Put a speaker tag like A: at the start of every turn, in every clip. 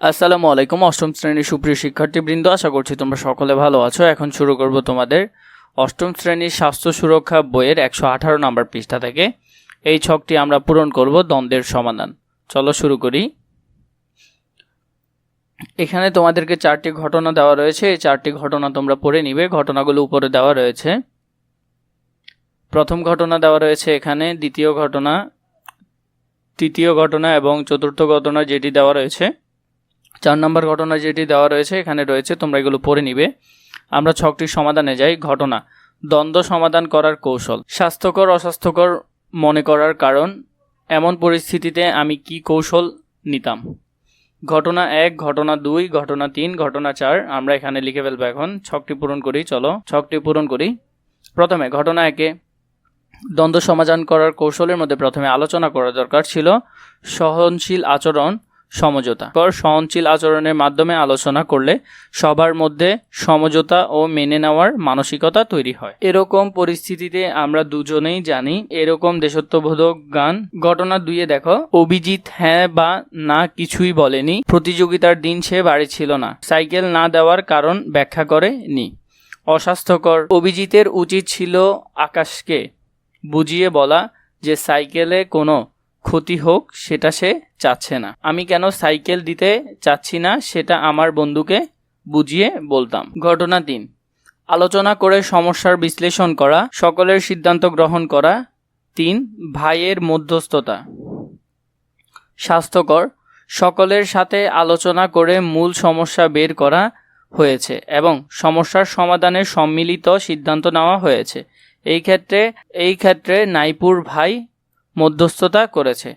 A: আসসালামু আলাইকুম, অষ্টম শ্রেণির সুপ্রিয় শিক্ষার্থীবৃন্দ, আশা করছি তোমরা সকলে ভালো আছো। এখন শুরু করব তোমাদের অষ্টম শ্রেণির স্বাস্থ্য সুরক্ষা বইয়ের একশো আঠারো নম্বর পৃষ্ঠা থেকে। এই ছকটি আমরা পূরণ করব দ্বন্দ্বের সমাধান। চলো শুরু করি। এখানে তোমাদেরকে চারটি ঘটনা দেওয়া রয়েছে। এই চারটি ঘটনা তোমরা পড়ে নিবে। ঘটনাগুলো উপরে দেওয়া রয়েছে। প্রথম ঘটনা দেওয়া রয়েছে এখানে। দ্বিতীয় ঘটনা, তৃতীয় ঘটনা এবং চতুর্থ ঘটনা যেটি দেওয়া রয়েছে। চার নম্বর ঘটনা যেটি দেওয়া রয়েছে, এখানে রয়েছে, তোমরা এগুলো পড়ে নিবে। আমরা ছকটির সমাধানে যাই, ঘটনা। দ্বন্দ্ব সমাধান করার কৌশল। স্বাস্থ্যকর, অস্বাস্থ্যকর মনে করার কারণ, এমন পরিস্থিতিতে আমি কি কৌশল নিতাম? ঘটনা এক, ঘটনা দুই, ঘটনা তিন, ঘটনা চার, আমরা এখানে লিখে ফেলব এখন। ছকটি পূরণ করি, চলো, ছকটি পূরণ করি। প্রথমে, ঘটনা একে। দ্বন্দ্ব সমাধান করার কৌশলের মধ্যে প্রথমে আলোচনা করা দরকার ছিল। সহনশীল আচরণ সমঝোতা। পর সহনশীল আচরণের মাধ্যমে আলোচনা করলে সবার মধ্যে সমঝোতা ও মেনে নেওয়ার মানসিকতা তৈরি হয়। এরকম পরিস্থিতিতে আমরা দুজনেই জানি, এরকম দেশত্ববোধক গান ঘটনা দুইয়ে দেখো, অভিজিৎ হ্যাঁ বা না কিছুই বলেনি, প্রতিযোগিতার দিন সে বাড়ি ছিল না, সাইকেল না দেওয়ার কারণ ব্যাখ্যা করে নি অস্বাস্থ্যকর অভিজিতের উচিত ছিল আকাশকে বুঝিয়ে বলা যে সাইকেলে কোনো ক্ষতি হোক, সেটা সে চাচ্ছে না। আমি কেন সাইকেল দিতে চাচ্ছি না, সেটা আমার বন্ধুকে বুঝিয়ে বলতাম। ঘটনা তিন। আলোচনা করে সমস্যার বিশ্লেষণ করা, সকলের সিদ্ধান্ত গ্রহণ করা। তিন, ভাইয়ের মধ্যস্থতা। স্বাস্থ্যকর, সকলের সাথে আলোচনা করে মূল সমস্যা বের করা হয়েছে এবং সমস্যার সমাধানের সম্মিলিত সিদ্ধান্ত নেওয়া হয়েছে। এই ক্ষেত্রে এই ক্ষেত্রে নাইপুর ভাই মধ্যস্থতা করেছে।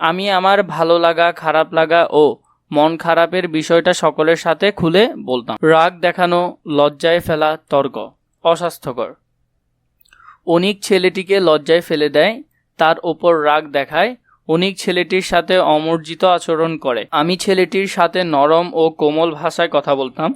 A: আমি আমার ভালো লাগা, খারাপ লাগা ও মন খারাপের বিষয়টা সকলের সাথে খুলে বলতাম। রাগ দেখানো, লজ্জায় ফেলা তর্ক, অস্বাস্থ্যকর। অনিক ছেলেটিকে লজ্জায় ফেলে দেয়, তার ওপর রাগ দেখায়, অনিক ছেলেটির সাথে অমর্জিত আচরণ করে। আমি ছেলেটির সাথে নরম ও কোমল ভাষায় কথা বলতাম।